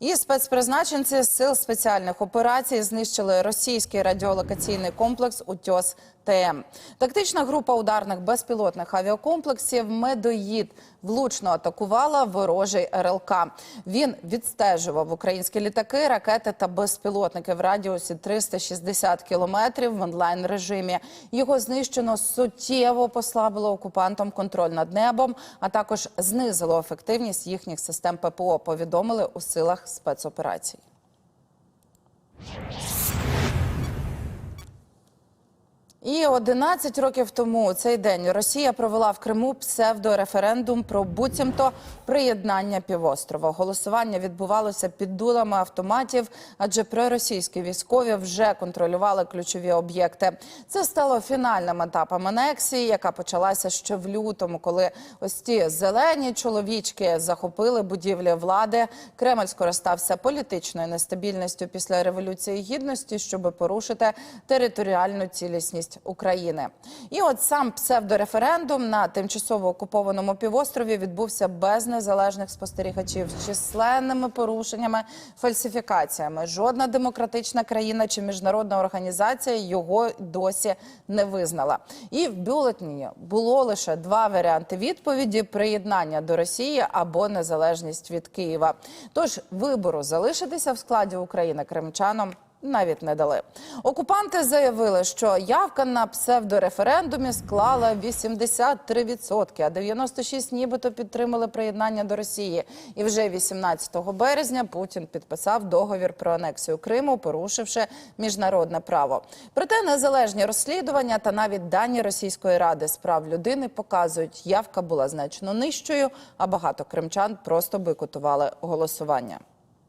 І спецпризначенці сил спеціальних операцій знищили російський радіолокаційний комплекс «Утьос ТМ». Тактична група ударних безпілотних авіакомплексів «Медоїд» влучно атакувала ворожий РЛК. Він відстежував українські літаки, ракети та безпілотники в радіусі 360 кілометрів в онлайн режимі. Його знищено суттєво послабило окупантам контроль над небом, а також знизило ефективність їхніх систем ППО. Повідомили у силах спецоперацій. І 11 років тому у цей день Росія провела в Криму псевдореферендум про буцімто приєднання півострова. Голосування відбувалося під дулами автоматів, адже проросійські військові вже контролювали ключові об'єкти. Це стало фінальним етапом анексії, яка почалася ще в лютому, коли ось ті зелені чоловічки захопили будівлі влади. Кремль скористався політичною нестабільністю після революції гідності, щоб порушити територіальну цілісність України. І от сам псевдореферендум на тимчасово окупованому півострові відбувся без незалежних спостерігачів з численними порушеннями, фальсифікаціями. Жодна демократична країна чи міжнародна організація його досі не визнала. І в бюлетені було лише два варіанти відповіді: приєднання до Росії або незалежність від Києва. Тож вибору залишитися в складі України кримчанам навіть не дали. Окупанти заявили, що явка на псевдореферендумі склала 83%, а 96 нібито підтримали приєднання до Росії. І вже 18 березня Путін підписав договір про анексію Криму, порушивши міжнародне право. Проте незалежні розслідування та навіть дані Російської ради з прав людини показують, явка була значно нижчою, а багато кримчан просто бойкотували голосування.